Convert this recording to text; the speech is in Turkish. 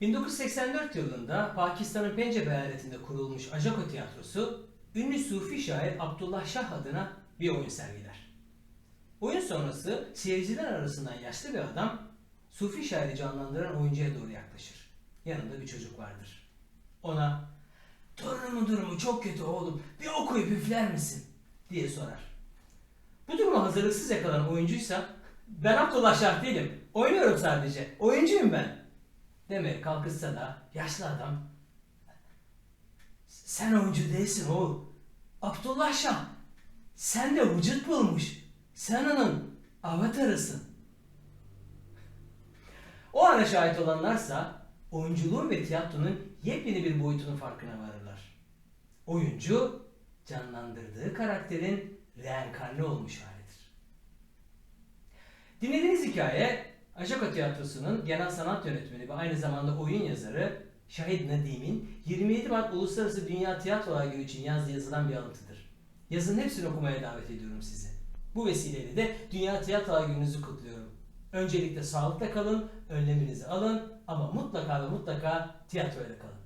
1984 yılında Pakistan'ın Pencap eyaletinde kurulmuş Ajako Tiyatrosu, ünlü Sufi şair Abdullah Şah adına bir oyun sergiler. Oyun sonrası seyirciler arasından yaşlı bir adam Sufi şairi canlandıran oyuncuya doğru yaklaşır. Yanında bir çocuk vardır. Ona torunumun durumu çok kötü oğlum bir okuyup üfler misin diye sorar. Bu duruma hazırlıksız yakalanan oyuncuysa ben Abdullah Şah değilim. Oynuyorum sadece. Oyuncuyum ben. Demeye kalkışsa da yaşlı adam sen oyuncu değilsin oğul. Abdullah Şah sen de vücut bulmuş. Sen onun avatarısın. O ana şahit olanlarsa oyunculuğun ve tiyatronun yepyeni bir boyutunun farkına varırlar. Oyuncu canlandırdığı karakterin reenkarne olmuş halidir. Dinlediğiniz hikaye Ajako Tiyatrosu'nun genel sanat yönetmeni ve aynı zamanda oyun yazarı Şahit Nadim'in 27 Mart Uluslararası Dünya Tiyatrolar Günü için yazdığı yazıdan bir alıntıdır. Yazının hepsini okumaya davet ediyorum sizi. Bu vesileyle de Dünya Tiyatrolar Günü'nüzü kutluyorum. Öncelikle sağlıkla kalın, önleminizi alın ama mutlaka ve mutlaka tiyatroyla kalın.